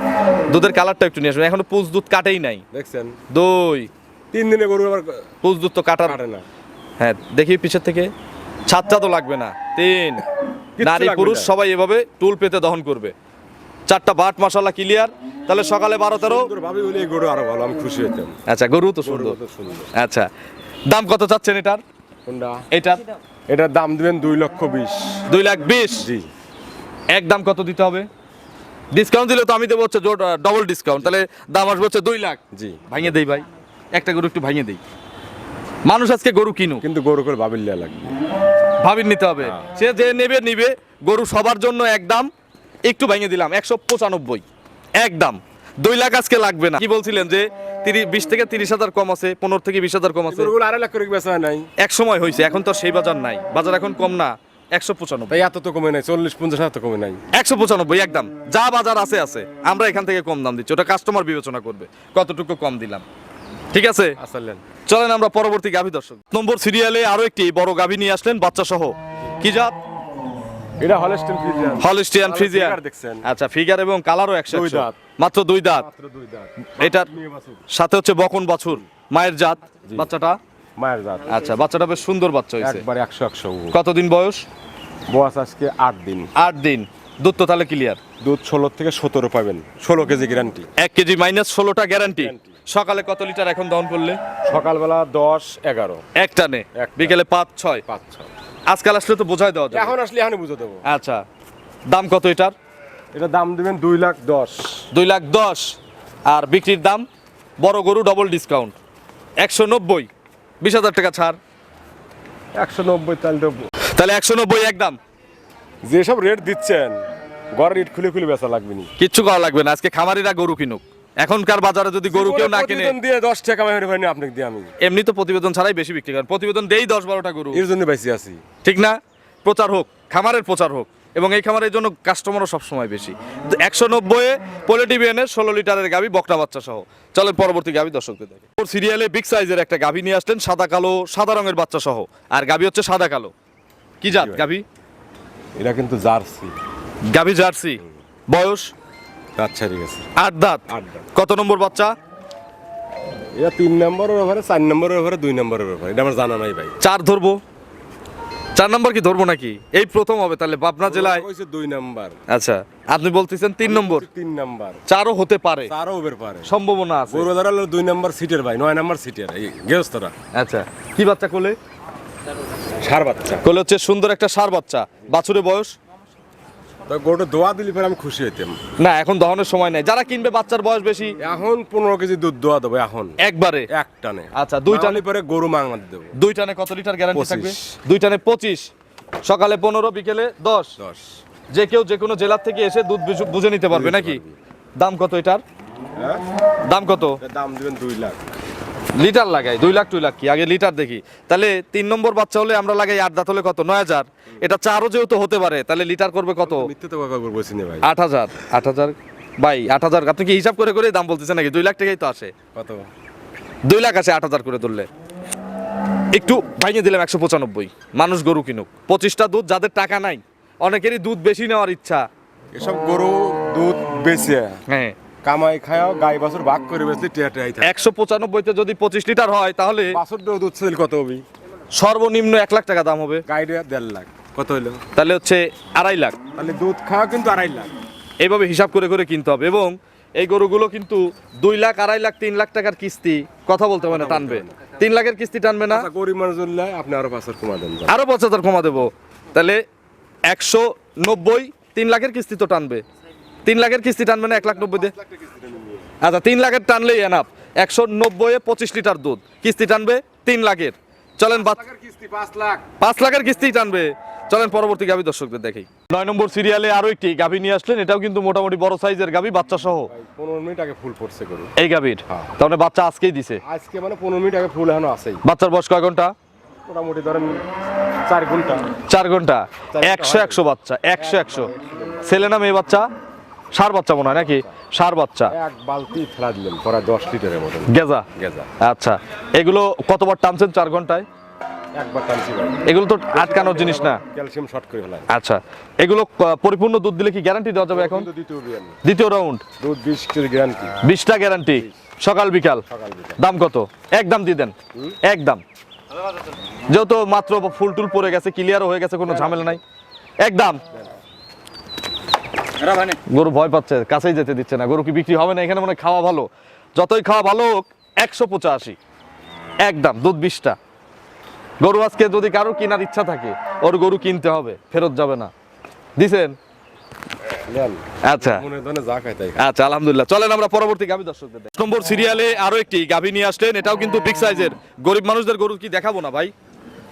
Speaker 1: দুধের কালারটা একটু নিয়ে আসবেন এখনও পুজ দুধ কাটেই নাই।
Speaker 2: দেখছেন?
Speaker 1: দুই।
Speaker 2: তিন দিনে গরু আবার
Speaker 1: পুজ দুধ তো কাটার
Speaker 2: কাটে না।
Speaker 1: হ্যাঁ দেখি পিছের থেকে। ছাদটা তো লাগবে না। তিন। নারী পুরুষ সবাই এভাবে টুল পেতে দহন করবে। চারটা বাট মশলা ক্লিয়ার। তাহলে সকালে বারো তেরো?
Speaker 2: সুন্দর ভাবে হলে গরু আরও ভালো আমি খুশি হইতাম।
Speaker 1: আচ্ছা গরু তো সুন্দর। আচ্ছা দাম কত চাচ্ছেন এটার?
Speaker 2: কোনটা?
Speaker 1: এটার
Speaker 2: এটার দাম দিবেন দুই লক্ষ বিশ।
Speaker 1: দুই লাখ বিশ?
Speaker 2: জি।
Speaker 1: এক দাম কত দিতে হবে? ডিসকাউন্ট দিলে তো আমি দেবো হচ্ছে ডবল ডিসকাউন্ট তাহলে দাম আসবে হচ্ছে দুই লাখ।
Speaker 2: জি।
Speaker 1: ভাঙিয়ে দেই ভাই। একটা গরু একটু ভাঙিয়ে দেই। মানুষ আজকে গরু কিনুক।
Speaker 2: কিন্তু গরু করে ভাবিল্লা লাগবে।
Speaker 1: ভাবির নিতে হবে। সে যে নেবে নিবে। গরু সবার জন্য এক দাম। একটু ভেঙে দিলাম একশো পঁচানব্বই। এক দাম দুই লাখ আজকে লাগবে না। কি বলছিলেন যে তিরিশ বিশ থেকে তিরিশ হাজার কম আছে পনেরো থেকে বিশ হাজার কম আছে।
Speaker 2: আড়াই লাখ করে বেচা নাই?
Speaker 1: এক সময় হয়েছে এখন তো সেই বাজার নাই। বাজার এখন কম না একশো পঁচানব্বই।
Speaker 2: এত তো কমে নাই চল্লিশ পঞ্চাশ হাজার কমে নাই।
Speaker 1: একশো পঁচানব্বই একদম। যা বাজার আছে আছে। আমরা এখান থেকে কম দাম দিচ্ছি। ওটা কাস্টমার বিবেচনা করবে কতটুকু কম দিলাম। ঠিক আছে? চলেন আমরা পরবর্তী গাভী দর্শক। নম্বর সিরিয়ালে আরও একটি বড় গাভী নিয়ে আসলেন বাচ্চা সহ কি জাত?
Speaker 2: এটা হলস্টেন ফ্রিজিয়ান
Speaker 1: হলিস্টিয়ান ফ্রিজিয়ান
Speaker 2: দেখছেন।
Speaker 1: আচ্ছা ফিগার এবং কালারও একশো
Speaker 2: দুই দাঁত।
Speaker 1: মাত্র দুই দাঁত।
Speaker 2: মাত্র দুই দাঁত।
Speaker 1: এটার সাথে হচ্ছে বকন বাছুর। মায়ের জাত। বাচ্চাটা?
Speaker 2: মায়ের জাত।
Speaker 1: আচ্ছা বাচ্চাটা বেশ সুন্দর বাচ্চা হয়েছে।
Speaker 2: একবার একশো একশো
Speaker 1: কতদিন বয়স?
Speaker 2: বয়স আজকে আট দিন।
Speaker 1: আট দিন। দুধ তো তাহলে ক্লিয়ার
Speaker 2: দুধ ষোলো থেকে সতেরো পাবেন। ষোলো কেজি গ্যারান্টি
Speaker 1: এক কেজি মাইনাস ষোলোটা গ্যারান্টি সকালে কত লিটার এখন দহন করলে?
Speaker 2: সকালবেলা দশ এগারো।
Speaker 1: এক টানে। বিকেলে পাঁচ ছয়।
Speaker 2: পাঁচ ছয়।
Speaker 1: আজকাল আসলে তো বোঝাই দেওয়া
Speaker 2: এখন আসলে এখন বুঝে দেবো।
Speaker 1: আচ্ছা দাম কত এটার?
Speaker 2: এটা দাম দিবেন দুই লাখ দশ।
Speaker 1: দুই লাখ দশ। আর বিক্রির দাম বড় গরু ডবল ডিসকাউন্ট একশো নব্বই। বিশ হাজার টাকা ছাড়।
Speaker 2: একশো নব্বই তাহলে দেবো।
Speaker 1: তাহলে একশো নব্বই একদম
Speaker 2: যেসব রেট দিচ্ছেন ঘর রেট খুলে খুলে বেচা লাগবে নি।
Speaker 1: কিচ্ছু করা লাগবে না। আজকে খামারিরা গরু কিনুক। এখনকার বাজারে যদি গরু কেউ না কিনে
Speaker 2: দিয়ে দশ টাকা আমি পারিনি আপনাকে দিয়ে আমি।
Speaker 1: এমনি তো প্রতিবেদন ছাড়াই বেশি বিক্রি করেন। প্রতিবেদন দেই দশ বারোটা গরু।
Speaker 2: এর জন্য বেশি আছি।
Speaker 1: ঠিক না? প্রচার হোক খামারের প্রচার হোক। এবং এই খামারের জন্য কাস্টমারও সবসময় বেশি। একশো নব্বইয়ে নব্বই পোলিটিভিয়ানের ষোলো লিটারের গাভি বকটা বাচ্চা সহ। চলেন পরবর্তী গাভি দর্শকদের দেখে। ওর সিরিয়ালে বিগ সাইজের একটা গাভি নিয়ে আসলেন সাদা কালো সাদা রঙের বাচ্চা সহ। আর গাভি হচ্ছে সাদা কালো। কি জাত গাভি?
Speaker 2: এটা কিন্তু জার্সি।
Speaker 1: গাভি জার্সি। বয়স?
Speaker 2: দাঁত ছাড়ি গেছে
Speaker 1: আট দাঁত?
Speaker 2: আট দাঁত।
Speaker 1: কত নম্বর বাচ্চা?
Speaker 2: এটা তিন নম্বরের ব্যাপারে চার নম্বরের ব্যাপারে দুই নম্বরের ব্যাপারে। এটা আমার জানা নাই ভাই।
Speaker 1: চার ধরবো? চার নম্বর কি ধরবো নাকি? এই প্রথম হবে তাহলে পাবনা জেলায়
Speaker 2: কইছে দুই নাম্বার।
Speaker 1: আচ্ছা আপনি বলতেছেন তিন নম্বর।
Speaker 2: তিন নাম্বার।
Speaker 1: চারও হতে পারে।
Speaker 2: চারও ওবের পারে।
Speaker 1: সম্ভাবনা আছে।
Speaker 2: গরু ধরা হলো দুই নাম্বার সিটের ভাই নয় নাম্বার সিটের এই গেরস্তরা
Speaker 1: আচ্ছা কি বাচ্চা কোলে?
Speaker 2: সার বাচ্চা।
Speaker 1: কোলে হচ্ছে সুন্দর একটা সার বাচ্চা। বাছুরের বয়স?
Speaker 2: গরুটা দোয়া দিলে পরে আমি খুশি হইতাম।
Speaker 1: না এখন দহনের সময় নাই। যারা কিনবে বাচ্চার বয়স বেশি?
Speaker 2: এখন পনেরো কেজি দুধ দোয়া দেবো এখন।
Speaker 1: একবারে?
Speaker 2: এক টানে।
Speaker 1: আচ্ছা, দুই টানে?
Speaker 2: পরে গরু দেবো।
Speaker 1: দুই টানে কত লিটার গ্যারান্টি
Speaker 2: পঁচিশ।
Speaker 1: থাকবে? দুই টানে পঁচিশ। সকালে পনেরো বিকেলে দশ।
Speaker 2: দশ।
Speaker 1: যে কেউ যে কোনো জেলার থেকে এসে দুধ বুঝে- বুঝে নিতে পারবে নাকি? দাম কত এটার?
Speaker 2: হ্যাঁ?
Speaker 1: দাম কত?
Speaker 2: দাম দিবেন দুই লাখ।
Speaker 1: লিটার লাগাই দুই লাখ দুই লাখ কি? আগে লিটার দেখি। তাহলে তিন নম্বর বাচ্চা হলে আমরা লাগাই আট দাঁত হলে কত? নয় হাজার। এটা চারও যেহেতু হতে পারে তাহলে লিটার করবে কত? আট হাজার আট হাজার। ভাই আট হাজার আপনি কি হিসাব করে করে দাম বলতেছেন নাকি? দুই লাখ টাকাই তো আসে।
Speaker 2: কত?
Speaker 1: দুই লাখ আছে আট হাজার করে ধরলে। একটু ভাঙিয়ে দিলাম একশো পঁচানব্বই। মানুষ গরু কিনুক। পঁচিশটা দুধ যাদের টাকা নাই অনেকেরই দুধ বেশি নেওয়ার ইচ্ছা।
Speaker 2: এসব গরু দুধ বেশি
Speaker 1: হ্যাঁ।
Speaker 2: কামাই খায়াও গাই বাছুর ভাগ করে টিয়া টিয়াই থাকে
Speaker 1: একশো পঁচানব্বইতে যদি পঁচিশ লিটার হয় তাহলে
Speaker 2: বাছুর দুধ সেল কত হবি?
Speaker 1: সর্বনিম্ন এক লাখ টাকা দাম হবে।
Speaker 2: গাইডে দেড় লাখ। কত হইল?
Speaker 1: তাহলে হচ্ছে আড়াই লাখ।
Speaker 2: তাহলে দুধ খাওয়া কিন্তু আড়াই লাখ।
Speaker 1: এইভাবে হিসাব করে করে কিনতে হবে এবং এই গরুগুলো কিন্তু দুই লাখ আড়াই লাখ তিন লাখ টাকার কিস্তি কথা বলতে হবে না টানবে। তিন লাখের কিস্তি টানবে না।
Speaker 2: আচ্ছা, গরিব মানুষ আপনি আরও বাছুর কমা দেন
Speaker 1: আরও পাঁচ হাজার কমা দেবো। তাহলে একশো নব্বই তিন লাখের কিস্তি তো টানবে। তিন লাখের কিস্তি টানবে না এক লাখ নব্বই দিয়ে? আচ্ছা তিন লাখের টানলেই এনাফ একশো নব্বই পঁচিশ লিটার দুধ। কিস্তি টানবে তিন লাখের। চলেন
Speaker 2: পাঁচ
Speaker 1: লাখের কিস্তি টানবে। চলেন পরবর্তী গাভী দর্শকদের দেখি নয় নম্বর সিরিয়ালে আরও একটি গাভী নিয়ে আসলেন। এটাও কিন্তু মোটামুটি বড় সাইজের গাভী বাচ্চা সহ
Speaker 2: পনেরো মিনিট আগে ফুল পড়ছে গরু।
Speaker 1: এই গাভীর?
Speaker 2: হ্যাঁ।
Speaker 1: তাহলে বাচ্চা আজকেই দিছে।
Speaker 2: আজকে মানে পনেরো মিনিট আগে ফুল এখনও আছেই।
Speaker 1: বাচ্চার বয়স কয় ঘণ্টা?
Speaker 2: মোটামুটি ধরেন চার ঘণ্টা।
Speaker 1: চার
Speaker 2: ঘণ্টা।
Speaker 1: একশো একশো বাচ্চা একশো একশো। ছেলে না মেয়ে বাচ্চা? সার বাচ্চা মনে হয় নাকি? সার বাচ্চা।
Speaker 2: এক বালতি ফেলা দিলেন প্রায় দশ লিটারের মতন।
Speaker 1: গেজা?
Speaker 2: গেজা।
Speaker 1: আচ্ছা এগুলো কতবার টানছেন চার ঘন্টায়?
Speaker 2: একবার টানছি
Speaker 1: এগুলো তো আটকানোর জিনিস না।
Speaker 2: ক্যালসিয়াম শর্ট করে ফেলায়
Speaker 1: আচ্ছা এগুলো পরিপূর্ণ দুধ দিলে কি গ্যারান্টি দেওয়া যাবে এখন?
Speaker 2: দ্বিতীয়
Speaker 1: রাউন্ড
Speaker 2: দুধ বিশ কেজি গ্যারান্টি
Speaker 1: বিশটা গ্যারান্টি সকাল বিকাল? দাম কত? একদম দিয়ে দেন। একদম যেহেতু মাত্র ফুল টুল পড়ে গেছে ক্লিয়ারও হয়ে গেছে কোনো ঝামেলা নাই। একদম গরু ভয় পাচ্ছে কাছেই যেতে দিচ্ছে না। গরু কি বিক্রি হবে না? এখানে মানে খাওয়া ভালো। যতই খাওয়া ভালো হোক একশো পঁচাশি। একদম দুধ বিশটা। গরু আজকে যদি কারও কেনার ইচ্ছা থাকে ওর গরু কিনতে হবে ফেরত যাবে না। দিছেন? আচ্ছা।
Speaker 2: মনে ধরে যা খাই তাই
Speaker 1: আচ্ছা আলহামদুলিল্লাহ। চলেন আমরা পরবর্তী গাভী দর্শকদের নম্বর সিরিয়ালে আরও একটি গাভী নিয়ে আসলেন। এটাও কিন্তু বিগ সাইজের। গরিব মানুষদের গরু কি দেখাবো না ভাই?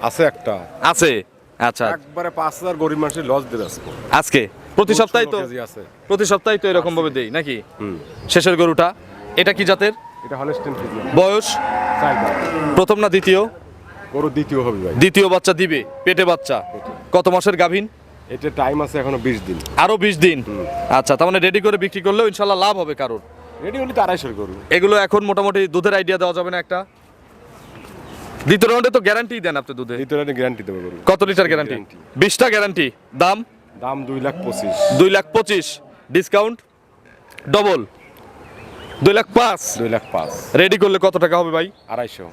Speaker 2: আছে একটা।
Speaker 1: আছে? আচ্ছা।
Speaker 2: একবারে পাঁচ হাজার গরিব মানুষের লস আজকে?
Speaker 1: প্রতি সপ্তাহে তো
Speaker 2: আছে।
Speaker 1: প্রতি সপ্তাহে তো এরকম ভাবে দেই নাকি? শেষের গরুটা এটা কি জাতের?
Speaker 2: এটা হলস্টেন
Speaker 1: বয়স। প্রথম না দ্বিতীয়?
Speaker 2: গরু দ্বিতীয় হবে ভাই।
Speaker 1: দ্বিতীয় বাচ্চা দিবে পেটে বাচ্চা। কত মাসের গাভীন?
Speaker 2: এটা টাইম আছে এখনও বিশ দিন।
Speaker 1: আরও বিশ দিন? আচ্ছা তার মানে রেডি করে বিক্রি করলেও ইনশাল্লাহ লাভ হবে কারোর।
Speaker 2: রেডি হলে তো আড়াইশোর গরু।
Speaker 1: এগুলো এখন মোটামুটি দুধের আইডিয়া দেওয়া যাবে না একটা? দ্বিতীয় রাউন্ডে তো গ্যারান্টি দেন আপনি দুধে।
Speaker 2: দ্বিতীয় রাতে গ্যারান্টি দেবে
Speaker 1: কত লিটার গ্যারান্টি। বিশটা গ্যারান্টি দাম?
Speaker 2: দাম দুই লাখ পঁচিশ।
Speaker 1: দুই লাখ পঁচিশ। ডিসকাউন্ট ডবল দুই লাখ পাঁচ?
Speaker 2: দুই লাখ পাঁচ।
Speaker 1: রেডি করলে কত টাকা হবে ভাই?
Speaker 2: আড়াইশো।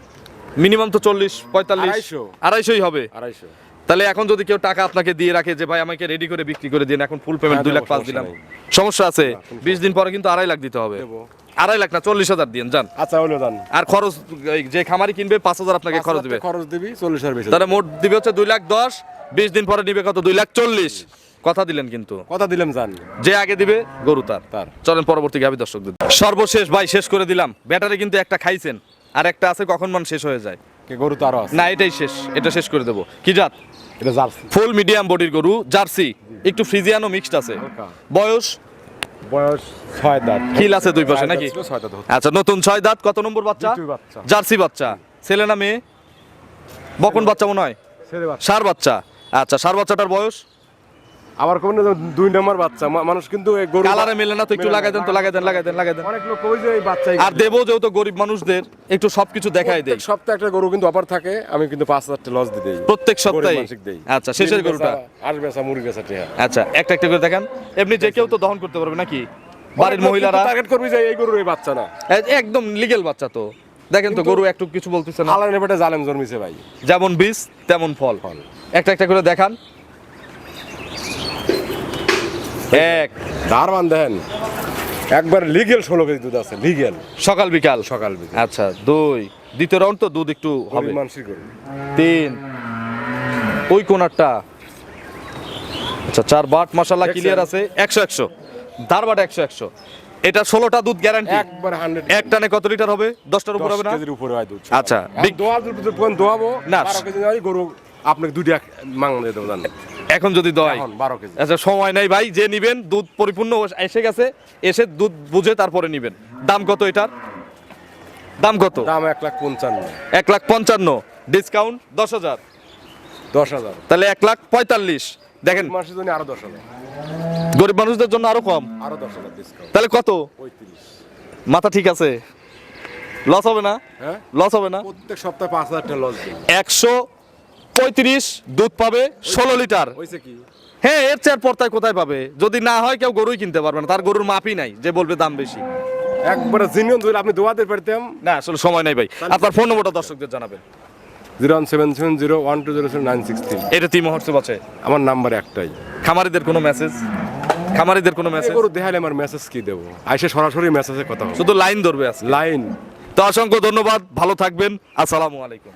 Speaker 1: মিনিমাম তো চল্লিশ পঁয়তাল্লিশ।
Speaker 2: আড়াইশো।
Speaker 1: আড়াইশোই হবে।
Speaker 2: আড়াইশো।
Speaker 1: তাহলে এখন যদি কেউ টাকা আপনাকে দিয়ে রাখে যে ভাই আমাকে রেডি করে বিক্রি করে দিন এখন ফুল পেমেন্ট
Speaker 2: হ্যাঁ,
Speaker 1: দুই লাখ পাঁচ দিলাম। সমস্যা আছে। বিশ দিন পরে কিন্তু আড়াই লাখ দিতে হবে। আড়াই লাখ না চল্লিশ হাজার দিন যান।
Speaker 2: আচ্ছা হলো দান
Speaker 1: আর খরচ যে খামারি কিনবে পাঁচ হাজার আপনাকে খরচ দিবে।
Speaker 2: খরচ দিবি চল্লিশ হাজার
Speaker 1: তাহলে মোট দিবে হচ্ছে দুই লাখ দশ বিশ দিন পরে নিবে কত? দুই লাখ চল্লিশ। কথা দিলেন কিন্তু।
Speaker 2: কথা দিলাম জান।
Speaker 1: যে আগে দিবে গরু তার।
Speaker 2: তার।
Speaker 1: চলেন পরবর্তী গাভী দর্শকদের। সর্বশেষ ভাই শেষ করে দিলাম। ব্যাটারি কিন্তু একটা খাইছেন। আর একটা আছে কখন মান শেষ হয়ে যায়।
Speaker 2: কে গরু তো আরও আছে।
Speaker 1: না এটাই শেষ। এটা শেষ করে দেবো। কি জাত?
Speaker 2: এটা জার্সি।
Speaker 1: ফুল মিডিয়াম বডির গরু জার্সি। একটু ফ্রিজিয়ানো মিক্সড আছে। বয়স?
Speaker 2: বয়স ছয় দাঁত।
Speaker 1: খিল আছে দুই পাশে নাকি? আচ্ছা নতুন ছয় দাঁত কত নম্বর বাচ্চা? জার্সি বাচ্চা। ছেলে না মেয়ে? বকন বাচ্চা। মনে হয়। সার বাচ্চা। আচ্ছা সার বাচ্চাটার বয়স?
Speaker 2: আবার কবে দুই নম্বর বাচ্চা মানুষ কিন্তু গরু
Speaker 1: কালারে মেলে না তো একটু লাগাই দেন তো লাগাই দেন লাগাই দেন লাগাই দেন।
Speaker 2: অনেক লোক কই যে এই বাচ্চা
Speaker 1: আর দেবো যেহেতু গরিব মানুষদের একটু সবকিছু দেখাই দেয়
Speaker 2: সপ্তাহে একটা গরু কিন্তু অফার থাকে আমি কিন্তু পাঁচ হাজার লস দিয়ে দিই।
Speaker 1: প্রত্যেক সপ্তাহে? আচ্ছা শেষের গরুটা?
Speaker 2: বেচা মুরগি বেচা
Speaker 1: আচ্ছা একটা একটা করে দেখান। এমনি যে কেউ তো দহন করতে পারবে নাকি? বাড়ির মহিলারা?
Speaker 2: টার্গেট করবি যে এই গরুর এই বাচ্চা না।
Speaker 1: একদম লিগেল বাচ্চা তো। দেখেন তো গরু একটু কিছু বলতেছে না।
Speaker 2: আলাদা নেপাটে জালেম জন্মিছে ভাই।
Speaker 1: যেমন বীজ তেমন ফল।
Speaker 2: ফল।
Speaker 1: একটা একটা করে দেখান। এক।
Speaker 2: ধারবান দেখেন একবার লিগেল ষোলো কেজি দুধ আছে লিগেল
Speaker 1: সকাল বিকাল?
Speaker 2: সকাল বিকাল।
Speaker 1: আচ্ছা দুই। দ্বিতীয় রাউন্ড তো দুধ একটু হবে। তিন। ওই কোনারটা। আচ্ছা চার বাট মশালা ক্লিয়ার আছে। একশো একশো। ধার বাট একশো একশো। এটা ষোলোটা দুধ গ্যারান্টি
Speaker 2: একবার হান্ড্রেড
Speaker 1: এক টানে কত লিটার হবে? দশটার উপর হবে না?
Speaker 2: কেজির উপরে হয় দুধ।
Speaker 1: আচ্ছা,
Speaker 2: দোয়া দুধ দোয়াবো?
Speaker 1: না।
Speaker 2: গরু আপনাকে দুইটা মাংনা দিয়ে দেবো
Speaker 1: এখন যদি দয়
Speaker 2: বারো কেজি।
Speaker 1: আচ্ছা সময় নাই ভাই যে নিবেন দুধ পরিপূর্ণ এসে গেছে এসে দুধ বুঝে তারপরে নিবেন। দাম কত এটার? দাম কত?
Speaker 2: দাম এক লাখ পঞ্চান্ন।
Speaker 1: এক লাখ পঞ্চান্ন। ডিসকাউন্ট দশ হাজার।
Speaker 2: দশ হাজার।
Speaker 1: তাহলে এক লাখ পঁয়তাল্লিশ। দেখেন
Speaker 2: মাসের জন্য আরও দশ হাজার।
Speaker 1: গরিব মানুষদের জন্য আরও কম।
Speaker 2: আরও দশ হাজার ডিসকাউন্ট
Speaker 1: তাহলে কত?
Speaker 2: পঁয়ত্রিশ।
Speaker 1: মাথা ঠিক আছে। লস হবে না?
Speaker 2: হ্যাঁ?
Speaker 1: লস হবে না?
Speaker 2: প্রত্যেক সপ্তাহে পাঁচ হাজার টাকা লস
Speaker 1: একশো পঁয়ত্রিশ দুধ পাবে ষোলো লিটার। হ্যাঁ এর চেয়ার পর্তায় কোথায় পাবে? যদি না হয় কেউ গরুই কিনতে পারবে না তার গরুর মাপই নাই যে বলবে দাম বেশি।
Speaker 2: একবারে জিনিয়ন ধরে আপনি দোয়াতে পারতাম।
Speaker 1: না আসলে সময় নাই ভাই। আপনার ফোন নম্বরটা দর্শকদের জানাবেন।
Speaker 2: Zero one seven seven zero one two zero seven nine six three.
Speaker 1: এটা তিন হোয়াটসঅ্যাপ আছে।
Speaker 2: আমার নাম্বার একটাই।
Speaker 1: খামারিদের কোনো মেসেজ খামারিদের কোনো মেসেজ
Speaker 2: গরু দেখালে আমার মেসেজ কি দেবো? আইসে সরাসরি মেসেজে কথা হবে।
Speaker 1: শুধু লাইন ধরবে আছে
Speaker 2: লাইন
Speaker 1: তো অসংখ্য ধন্যবাদ ভালো থাকবেন আসসালামু আলাইকুম।